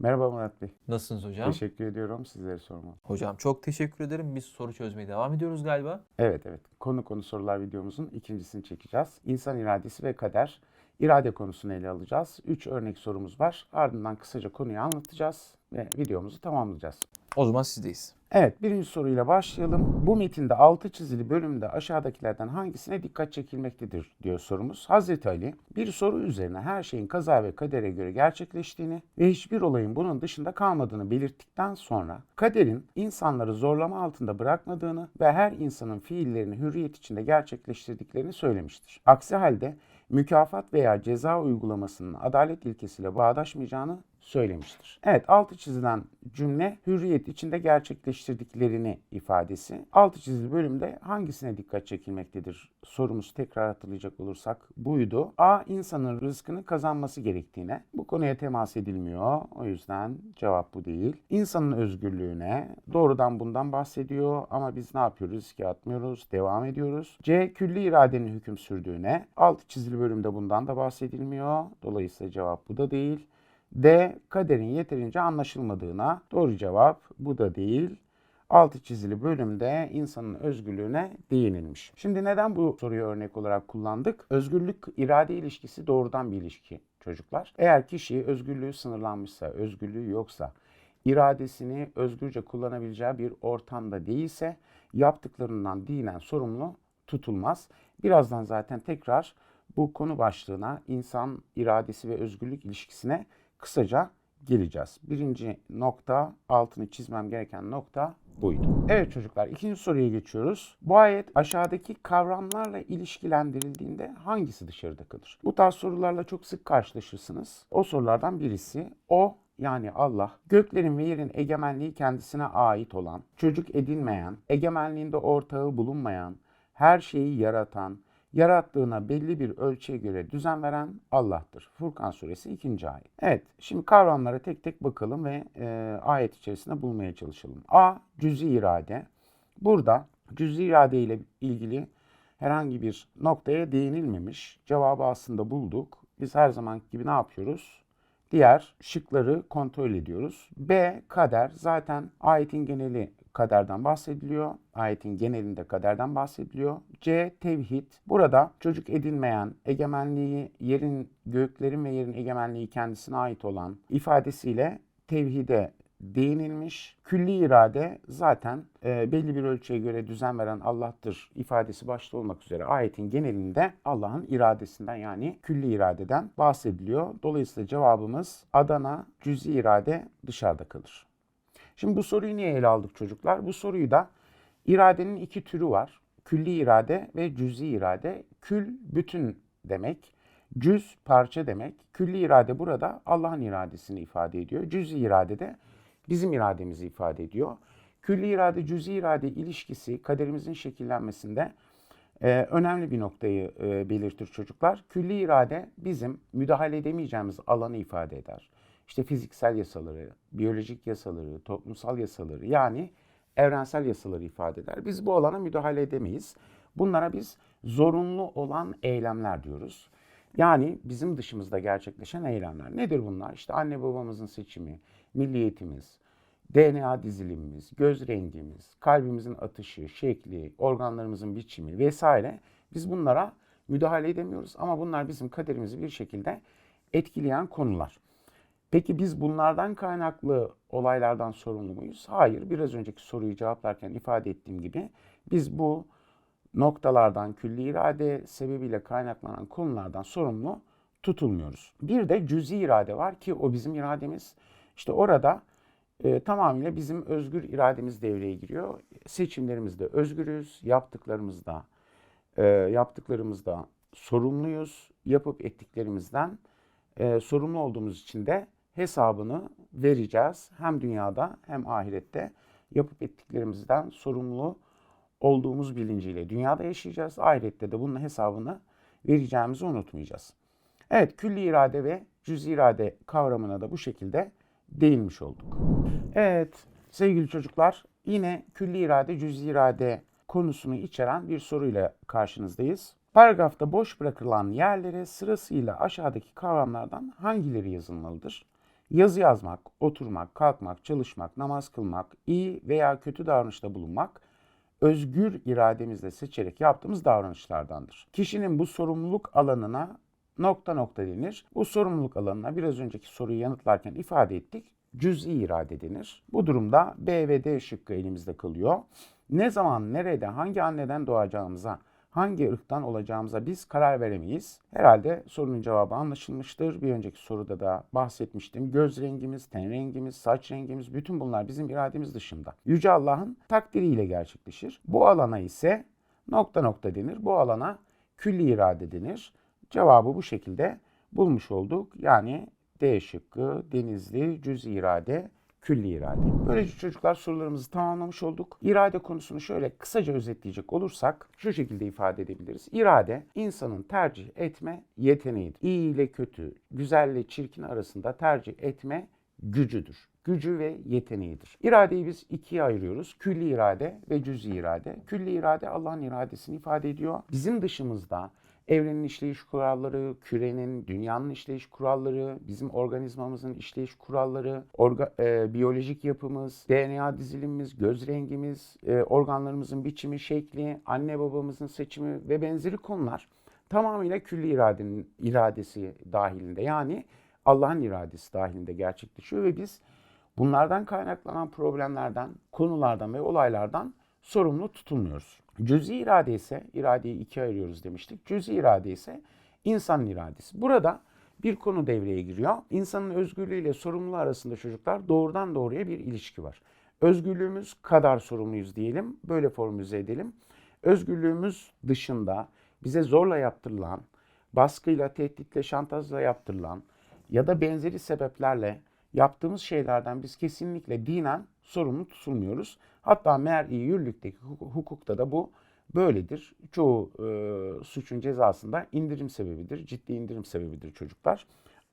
Merhaba Murat Bey. Nasılsınız hocam? Teşekkür ediyorum sizleri sorma. Hocam çok teşekkür ederim. Biz soru çözmeye devam ediyoruz galiba. Evet evet. Konu konu sorular videomuzun ikincisini çekeceğiz. İnsan iradesi ve kader. İrade konusunu ele alacağız. Üç örnek sorumuz var. Ardından kısaca konuyu anlatacağız ve videomuzu tamamlayacağız. O zaman sizdeyiz. Evet, birinci soruyla başlayalım. Bu metinde altı çizili bölümde aşağıdakilerden hangisine dikkat çekilmektedir diyor sorumuz. Hazreti Ali bir soru üzerine her şeyin kaza ve kadere göre gerçekleştiğini ve hiçbir olayın bunun dışında kalmadığını belirttikten sonra kaderin insanları zorlama altında bırakmadığını ve her insanın fiillerini hürriyet içinde gerçekleştirdiklerini söylemiştir. Aksi halde mükafat veya ceza uygulamasının adalet ilkesiyle bağdaşmayacağını söylemiştir. Evet altı çizilen cümle hürriyet içinde gerçekleştirdiklerini ifadesi. Altı çizili bölümde hangisine dikkat çekilmektedir? Sorumuzu tekrar hatırlayacak olursak buydu. A. insanın rızkını kazanması gerektiğine. Bu konuya temas edilmiyor. O yüzden cevap bu değil. İnsanın özgürlüğüne doğrudan bundan bahsediyor ama biz ne yapıyoruz? Riske atmıyoruz. Devam ediyoruz. C. Külli iradenin hüküm sürdüğüne. Altı çizili bölümde bundan da bahsedilmiyor. Dolayısıyla cevap bu da değil. D. Kaderin yeterince anlaşılmadığına. Doğru cevap bu da değil. Altı çizili bölümde insanın özgürlüğüne değinilmiş. Şimdi neden bu soruyu örnek olarak kullandık? Özgürlük irade ilişkisi doğrudan bir ilişki çocuklar. Eğer kişi özgürlüğü sınırlanmışsa, özgürlüğü yoksa, iradesini özgürce kullanabileceği bir ortamda değilse yaptıklarından dinen sorumlu tutulmaz. Birazdan zaten tekrar bu konu başlığına insan iradesi ve özgürlük ilişkisine kısaca geleceğiz. Birinci nokta, altını çizmem gereken nokta buydu. Evet çocuklar ikinci soruya geçiyoruz. Bu ayet aşağıdaki kavramlarla ilişkilendirildiğinde hangisi dışarıda kalır? Bu tarz sorularla çok sık karşılaşırsınız. O sorulardan birisi o yani Allah göklerin ve yerin egemenliği kendisine ait olan, çocuk edinmeyen, egemenliğinde ortağı bulunmayan, her şeyi yaratan, yarattığına belli bir ölçüye göre düzen veren Allah'tır. Furkan suresi 2. ayet. Evet, şimdi kavramlara tek tek bakalım ve e, ayet içerisinde bulmaya çalışalım. A. Cüzi irade. Burada cüzi irade ile ilgili herhangi bir noktaya değinilmemiş. Cevabı aslında bulduk. Biz her zaman gibi ne yapıyoruz? Diğer şıkları kontrol ediyoruz. B. Kader. Zaten ayetin geneli kaderden bahsediliyor. Ayetin genelinde kaderden bahsediliyor. C. Tevhid. Burada çocuk edinmeyen, egemenliği, yerin, göklerin ve yerin egemenliği kendisine ait olan ifadesiyle tevhide değinilmiş. Külli irade zaten e, belli bir ölçüye göre düzen veren Allah'tır ifadesi başta olmak üzere ayetin genelinde Allah'ın iradesinden yani külli iradeden bahsediliyor. Dolayısıyla cevabımız Adana cüzi irade dışarıda kalır. Şimdi bu soruyu niye ele aldık çocuklar? Bu soruyu da iradenin iki türü var. Külli irade ve cüzi irade. Kül bütün demek. Cüz parça demek. Külli irade burada Allah'ın iradesini ifade ediyor. Cüzi irade de bizim irademizi ifade ediyor. Külli irade cüzi irade ilişkisi kaderimizin şekillenmesinde e, önemli bir noktayı e, belirtir çocuklar. Külli irade bizim müdahale edemeyeceğimiz alanı ifade eder. İşte fiziksel yasaları, biyolojik yasaları, toplumsal yasaları yani evrensel yasaları ifade eder. Biz bu alana müdahale edemeyiz. Bunlara biz zorunlu olan eylemler diyoruz. Yani bizim dışımızda gerçekleşen eylemler. Nedir bunlar? İşte anne babamızın seçimi, milliyetimiz, DNA dizilimimiz, göz rengimiz, kalbimizin atışı, şekli, organlarımızın biçimi vesaire. Biz bunlara müdahale edemiyoruz ama bunlar bizim kaderimizi bir şekilde etkileyen konular. Peki biz bunlardan kaynaklı olaylardan sorumlu muyuz? Hayır. Biraz önceki soruyu cevaplarken ifade ettiğim gibi biz bu noktalardan, külli irade sebebiyle kaynaklanan konulardan sorumlu tutulmuyoruz. Bir de cüzi irade var ki o bizim irademiz. İşte orada e, tamamıyla bizim özgür irademiz devreye giriyor. Seçimlerimizde özgürüz, yaptıklarımızda e, yaptıklarımızda sorumluyuz. Yapıp ettiklerimizden e, sorumlu olduğumuz için de hesabını vereceğiz. Hem dünyada hem ahirette yapıp ettiklerimizden sorumlu olduğumuz bilinciyle dünyada yaşayacağız. Ahirette de bunun hesabını vereceğimizi unutmayacağız. Evet, külli irade ve cüz irade kavramına da bu şekilde değinmiş olduk. Evet, sevgili çocuklar, yine külli irade, cüz irade konusunu içeren bir soruyla karşınızdayız. Paragrafta boş bırakılan yerlere sırasıyla aşağıdaki kavramlardan hangileri yazılmalıdır? Yazı yazmak, oturmak, kalkmak, çalışmak, namaz kılmak, iyi veya kötü davranışta bulunmak özgür irademizle seçerek yaptığımız davranışlardandır. Kişinin bu sorumluluk alanına nokta nokta denir. Bu sorumluluk alanına biraz önceki soruyu yanıtlarken ifade ettik. Cüz'i irade denir. Bu durumda B ve D şıkkı elimizde kalıyor. Ne zaman, nerede, hangi anneden doğacağımıza, hangi ırktan olacağımıza biz karar veremeyiz. Herhalde sorunun cevabı anlaşılmıştır. Bir önceki soruda da bahsetmiştim. Göz rengimiz, ten rengimiz, saç rengimiz bütün bunlar bizim irademiz dışında. Yüce Allah'ın takdiriyle gerçekleşir. Bu alana ise nokta nokta denir. Bu alana külli irade denir. Cevabı bu şekilde bulmuş olduk. Yani D şıkkı, denizli, cüz irade, külli irade. Böylece çocuklar sorularımızı tamamlamış olduk. İrade konusunu şöyle kısaca özetleyecek olursak şu şekilde ifade edebiliriz. İrade insanın tercih etme yeteneğidir. İyi ile kötü, güzel ile çirkin arasında tercih etme gücüdür. Gücü ve yeteneğidir. İradeyi biz ikiye ayırıyoruz. Külli irade ve cüz'i irade. Külli irade Allah'ın iradesini ifade ediyor. Bizim dışımızda evrenin işleyiş kuralları, kürenin, dünyanın işleyiş kuralları, bizim organizmamızın işleyiş kuralları, orga, e, biyolojik yapımız, DNA dizilimimiz, göz rengimiz, e, organlarımızın biçimi, şekli, anne babamızın seçimi ve benzeri konular tamamıyla külli iradenin iradesi dahilinde. Yani Allah'ın iradesi dahilinde gerçekleşiyor ve biz bunlardan kaynaklanan problemlerden, konulardan ve olaylardan sorumlu tutulmuyoruz. Cüz'i irade ise, iradeyi ikiye ayırıyoruz demiştik. Cüz'i irade ise insanın iradesi. Burada bir konu devreye giriyor. İnsanın özgürlüğüyle sorumluluğu arasında çocuklar doğrudan doğruya bir ilişki var. Özgürlüğümüz kadar sorumluyuz diyelim. Böyle formüle edelim. Özgürlüğümüz dışında bize zorla yaptırılan, baskıyla, tehditle, şantajla yaptırılan ya da benzeri sebeplerle yaptığımız şeylerden biz kesinlikle dinen sorumlu tutulmuyoruz. Hatta meğer iyi yürürlükteki huk- hukukta da bu böyledir. Çoğu e, suçun cezasında indirim sebebidir, ciddi indirim sebebidir çocuklar.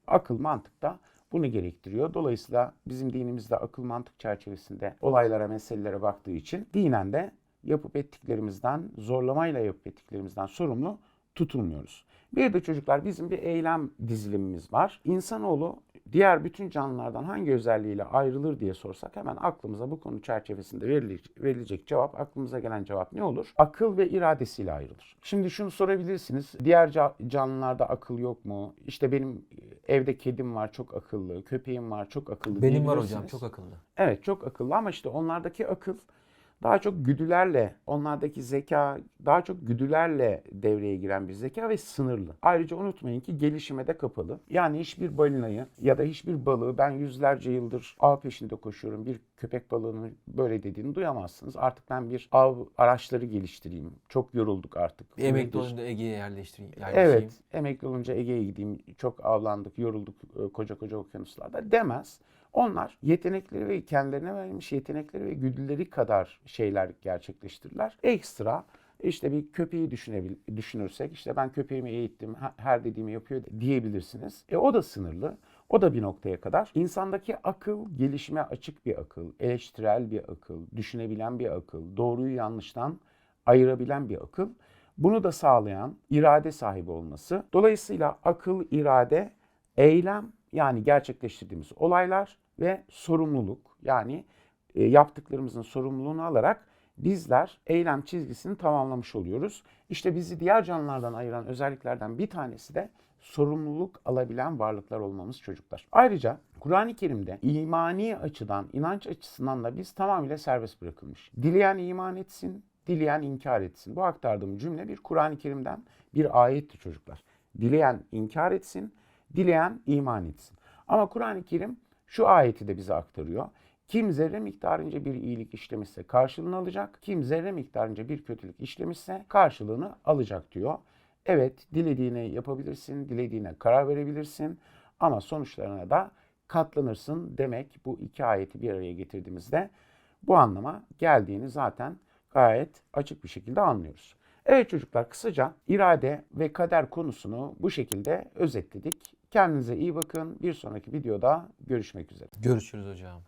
Akıl mantık da bunu gerektiriyor. Dolayısıyla bizim dinimizde akıl mantık çerçevesinde olaylara, meselelere baktığı için dinen de yapıp ettiklerimizden, zorlamayla yapıp ettiklerimizden sorumlu tutulmuyoruz. Bir de çocuklar bizim bir eylem dizilimimiz var. İnsanoğlu diğer bütün canlılardan hangi özelliğiyle ayrılır diye sorsak hemen aklımıza bu konu çerçevesinde verilecek, verilecek cevap, aklımıza gelen cevap ne olur? Akıl ve iradesiyle ayrılır. Şimdi şunu sorabilirsiniz. Diğer ca- canlılarda akıl yok mu? İşte benim evde kedim var çok akıllı, köpeğim var çok akıllı Benim var hocam çok akıllı. Evet çok akıllı ama işte onlardaki akıl daha çok güdülerle, onlardaki zeka daha çok güdülerle devreye giren bir zeka ve sınırlı. Ayrıca unutmayın ki gelişime de kapalı. Yani hiçbir balinayı ya da hiçbir balığı ben yüzlerce yıldır av peşinde koşuyorum. Bir köpek balığının böyle dediğini duyamazsınız. Artık ben bir av araçları geliştireyim. Çok yorulduk artık. Emekli Nedir? olunca Ege'ye yerleştireyim. yerleşeyim. Evet, emekli olunca Ege'ye gideyim, çok avlandık, yorulduk e, koca koca okyanuslarda demez. Onlar yetenekleri ve kendilerine verilmiş yetenekleri ve güdüleri kadar şeyler gerçekleştirirler. Ekstra işte bir köpeği düşünebil, düşünürsek işte ben köpeğimi eğittim, her dediğimi yapıyor diyebilirsiniz. E o da sınırlı. O da bir noktaya kadar. İnsandaki akıl gelişime açık bir akıl, eleştirel bir akıl, düşünebilen bir akıl, doğruyu yanlıştan ayırabilen bir akıl. Bunu da sağlayan irade sahibi olması. Dolayısıyla akıl, irade, eylem yani gerçekleştirdiğimiz olaylar ve sorumluluk yani e, yaptıklarımızın sorumluluğunu alarak bizler eylem çizgisini tamamlamış oluyoruz. İşte bizi diğer canlılardan ayıran özelliklerden bir tanesi de sorumluluk alabilen varlıklar olmamız çocuklar. Ayrıca Kur'an-ı Kerim'de imani açıdan, inanç açısından da biz tamamıyla serbest bırakılmış. Dileyen iman etsin, dileyen inkar etsin. Bu aktardığım cümle bir Kur'an-ı Kerim'den bir ayetti çocuklar. Dileyen inkar etsin, dileyen iman etsin. Ama Kur'an-ı Kerim şu ayeti de bize aktarıyor. Kim zerre miktarınca bir iyilik işlemişse karşılığını alacak. Kim zerre miktarınca bir kötülük işlemişse karşılığını alacak diyor. Evet dilediğini yapabilirsin, dilediğine karar verebilirsin ama sonuçlarına da katlanırsın demek bu iki ayeti bir araya getirdiğimizde bu anlama geldiğini zaten gayet açık bir şekilde anlıyoruz. Evet çocuklar kısaca irade ve kader konusunu bu şekilde özetledik. Kendinize iyi bakın. Bir sonraki videoda görüşmek üzere. Görüşürüz hocam.